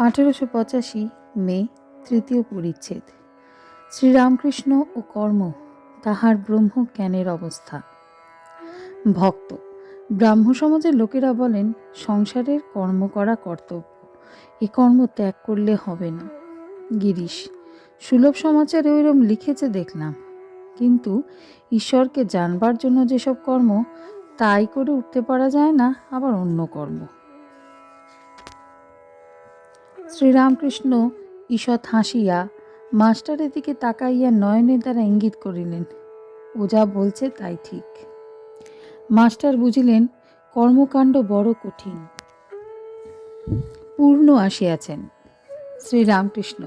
আঠেরোশো পঁচাশি মে তৃতীয় পরিচ্ছেদ। শ্রীরামকৃষ্ণ ও কর্ম, তাহার ব্রহ্মজ্ঞানের অবস্থা। ভক্ত ব্রাহ্ম সমাজের লোকেরা বলেন, সংসারের কর্ম করা কর্তব্য, এ কর্ম ত্যাগ করলে হবে না। গিরিশ, সুলভ সমাচারে ওইরম লিখেছে দেখলাম। কিন্তু ঈশ্বরকে জানবার জন্য যেসব কর্ম, তাই করে উঠতে পারা যায় না, আবার অন্য কর্ম। শ্রীরামকৃষ্ণ ঈষৎ হাসিয়া মাস্টারের দিকে তাকাইয়া নয়নের দ্বারা ইঙ্গিত করিলেন, ও যা বলছে তাই ঠিক। মাস্টার বুঝিলেন, কর্মকাণ্ড বড় কঠিন। পূর্ণ আসিয়াছেন, শ্রীরামকৃষ্ণ,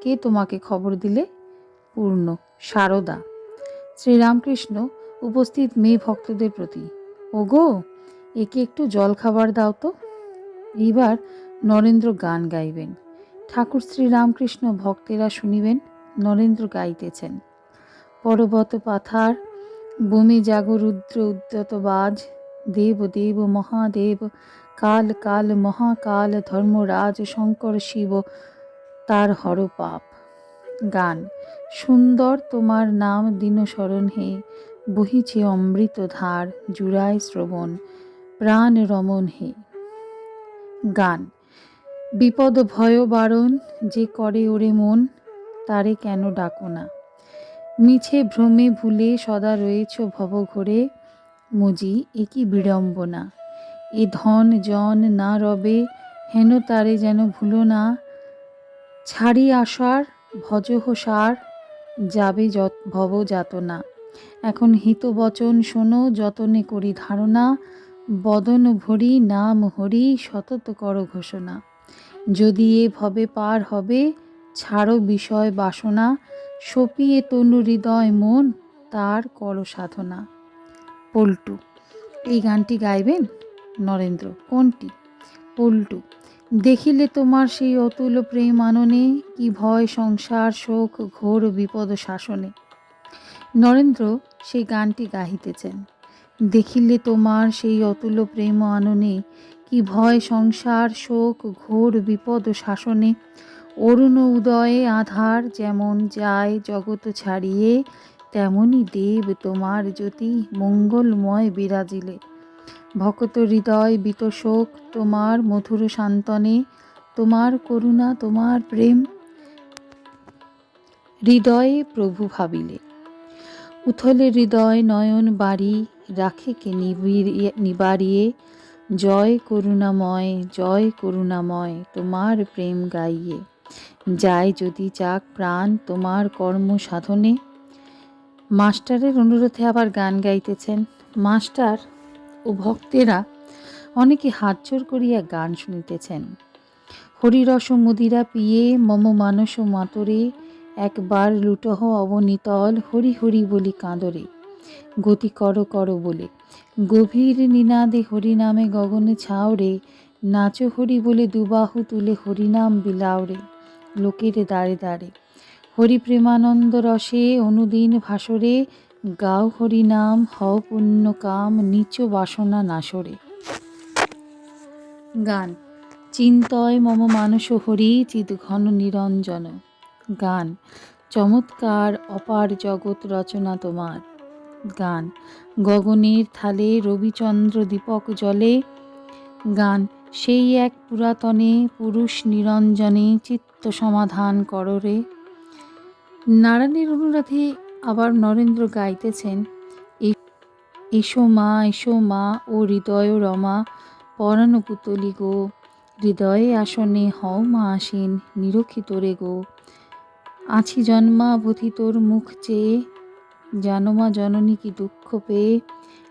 কে তোমাকে খবর দিলে? পূর্ণ, সারদা। শ্রীরামকৃষ্ণ, উপস্থিত মেয়ে ভক্তদের প্রতি। ওগো, একে একটু জল খাবার দাও তো। এইবার নরেন্দ্র গান গাইবেন। ঠাকুর শ্রীরামকৃষ্ণ ভক্তেরা শুনিবেন, নরেন্দ্র গাইতেছেন। পর্বত পাথার বমি জাগরুদ্র উদ্যত বাজ, দেব দেব মহাদেব, কাল কাল মহাকাল ধর্মরাজ শঙ্কর শিব, তার হর পাপ। গান, সুন্দর তোমার নাম দিনস্মরণ হে, বহিছে অমৃত ধার, জুড়ায় শ্রবণ, প্রাণ রমণ হে। গান বিপদ ভয় বারণ, যে করে ওরে মন, তারে কেন ডাকো না? মিছে ভ্রমে ভুলে সদা রয়েছ ভব ঘোরে, মজি একই বিড়ম্বনা। এ ধন জন না রবে, হেন তারে যেন ভুলো না। ছাড়ি আসার ভজহ সার, যাবে যত, ভব যাতনা। এখন হিত বচন শোনো, যতনে করি ধারণা। বদন ভরি, নাম হরি, সতত কর ঘোষণা। যদি এভাবে পার হবে, ছাড়ো বিষয় বাসনা, সপিয়ে তনু হৃদয় মন, তার কর সাধনা পল্টু, এই গানটি গাইবেন নরেন্দ্র, কোনটি? পল্টু, দেখিলে তোমার সেই অতুল প্রেম আননে, কি ভয় সংসার, শোক, ঘোর বিপদ শাসনে। নরেন্দ্র সেই গানটি গাহিতেছেন। দেখিলে তোমার সেই অতুল প্রেম আননে, কি ভয় সংসার, শোক, ঘোর, বিপদ শাসনে। অরুণ উদয়ে আধার যেমন যায় জগৎ ছাড়িয়ে, তেমনি দেব তোমার জ্যোতি মঙ্গলময় বিরাজিলে। ভকত হৃদয় বিতশোক তোমার মধুর শান্তনে তোমার করুণা, তোমার প্রেম। হৃদয়ে প্রভু ভাবিলে। উথলে হৃদয় নয়ন বাড়ি রাখে কে নিবারিয়ে। জয় করুণাময় জয় করুণাময়, তোমার প্রেম গাইয়ে। যায় যদি চাক প্রাণ, তোমার কর্ম সাধনে। মাস্টারের অনুরোধে আবার গান গাইতেছেন। মাস্টার ও ভক্তেরা অনেকে হাত জোর করিয়া গান শুনিতেছেন। হরিরস মুদিরা পিয়ে, মম মানস মাতরে। একবার লুটহ অবনীতল, হরি হরি বলি কাঁদরে। গতি করো করো বলে। গভীর নিনাদে হরিনামে গগনে ছাওরে নাচো হরি বলে দুবাহু তুলে হরিনাম বিলাওরে লোকের দাঁড়ে দাঁড়ে হরি প্রেমানন্দ রসে অনুদিন ভাসরে গাও হরি নাম হও পুণ্য কাম নিচ বাসনা নাসরে গান। চিন্তয় মম মানস হরি, চিত ঘন নিরঞ্জন। গান। চমৎকার অপার জগৎ রচনা তোমার। গান। গগনের থালে রবিচন্দ্র দীপক জলে গান। সেই এক পুরাতনে পুরুষ নিরঞ্জনে চিত্ত সমাধান কররে নারায়ণের অনুরাধে আবার নরেন্দ্র গাইতেছেন এসো মা এসো মা, ও হৃদয় রমা পরাণ পুতলি গো। হৃদয়ে আসনে হও মা আসেন, নিরক্ষিত রে গো। আছি জন্মাবধি তোর মুখ চেয়ে জানো মা জননী কি দুঃখ পেয়ে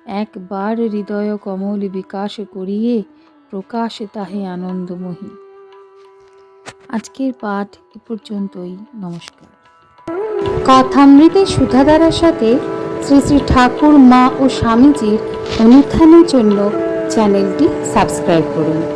একবার হৃদয় কমল বিকাশ করিয়ে প্রকাশ তাহে আনন্দময়ী। আজকের পাঠ এ পর্যন্তই, নমস্কার। কথামৃতের সুধাধারার সাথে শ্রী শ্রী ঠাকুর, মা ও স্বামীজির অনুত্থানের জন্য চ্যানেলটি সাবস্ক্রাইব করুন।